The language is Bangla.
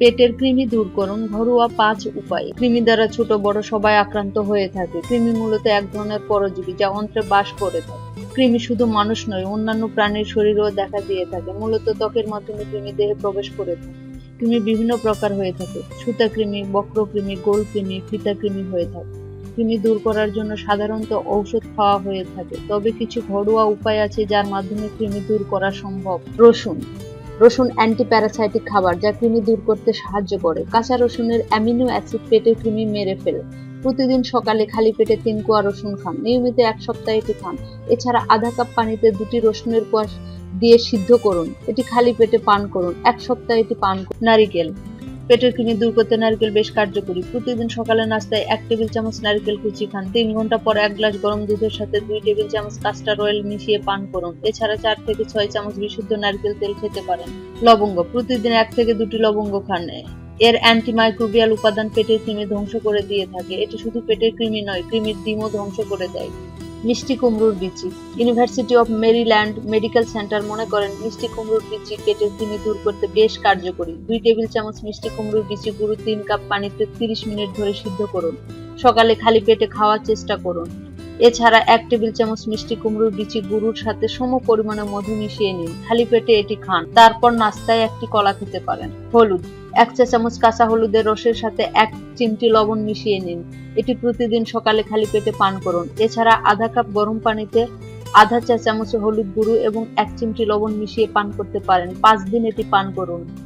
পেটের কৃমি দূর করুন, ঘরোয়া পাঁচ উপায়। কৃমি দ্বারা ছোট, বড় সবাই আক্রান্ত হয়ে থাকে। কৃমি মূলত এক ধরনের পরজীবী যা অন্ত্রে বাস করে থাকে। কৃমি শুধু মানুষ নয়, অন্যান্য প্রাণীর শরীরেও দেখা দিয়ে থাকে। মূলত ত্বকের মাধ্যমে কৃমি দেহে প্রবেশ করে থাকে। কৃমি বিভিন্ন প্রকার হয়ে থাকে। সুতা কৃমি, বক্র কৃমি, গোল কৃমি, ফিতা কৃমি হয়ে থাকে। কৃমি দূর করার জন্য সাধারণত ঔষধ খাওয়া হয়ে থাকে। তবে কিছু ঘরোয়া উপায় আছে যার মাধ্যমে কৃমি দূর করা সম্ভব। রসুন রসুন অ্যান্টি প্যারাসাইটিক খাবার যা কৃমি দূর করতে সাহায্য করে। কাঁচা রসুনের অ্যামিনো অ্যাসিড পেটে কৃমি মেরে ফেলে। প্রতিদিন সকালে খালি পেটে তিন কোয়া রসুন খান। নিয়মিত এক সপ্তাহে এটি খান। এছাড়া আধা কাপ পানিতে দুটি রসুনের কোয়া দিয়ে সিদ্ধ করুন। এটি খালি পেটে পান করুন। এক সপ্তাহ এটি পান করুন। নারিকেল। পেটের কৃমি দূর করতে নারকেল বেশ কার্যকরী। প্রতিদিন সকালে নাস্তায় এক টেবিল চামচ নারকেল কুচি খান। তিন ঘণ্টা পর এক গ্লাস গরম দুধের সাথে দুই টেবিল চামচ কাস্টার অয়েল মিশিয়ে পান করুন। এছাড়া চার থেকে ছয় চামচ বিশুদ্ধ নারকেল তেল খেতে পারেন। লবঙ্গ, প্রতিদিন এক থেকে দুটি লবঙ্গ খান। এর অ্যান্টিমাইক্রোবিয়াল উপাদান পেটের কৃমি ধ্বংস করে দিয়ে থাকে। এটি শুধু পেটের কৃমি নয়, কৃমির ডিমও ধ্বংস করে দেয়। মিষ্টি কুমড়োর বিচি। University of Maryland medical center মনে করেন, মিষ্টি কুমড়োর বিচি পেটের কৃমি দূর করতে বেশ কার্যকরী। দুই টেবিল চামচ মিষ্টি কুমড়োর বিচি গুঁড়ো তিন কাপ পানিতে তিরিশ মিনিট ধরে সিদ্ধ করুন। সকালে খালি পেটে খাওয়ার চেষ্টা করুন। এছাড়া এক টেবিল চামচ মিষ্টি কুমড়োর বিচি গুঁড়োর সাথে সম পরিমাণে মধু মিশিয়ে নিন। খালি পেটে এটি খান। তারপর নাস্তায় একটি কলা খেতে পারেন। হলুদ। এক চা চামচ কাঁচা হলুদের রসের সাথে এক চিমটি লবণ মিশিয়ে নিন। এটি প্রতিদিন সকালে খালি পেটে পান করুন। এছাড়া আধা কাপ গরম পানিতে আধা চা চামচ হলুদ গুঁড়ো এবং এক চিমটি লবণ মিশিয়ে পান করতে পারেন। পাঁচ দিন এটি পান করুন।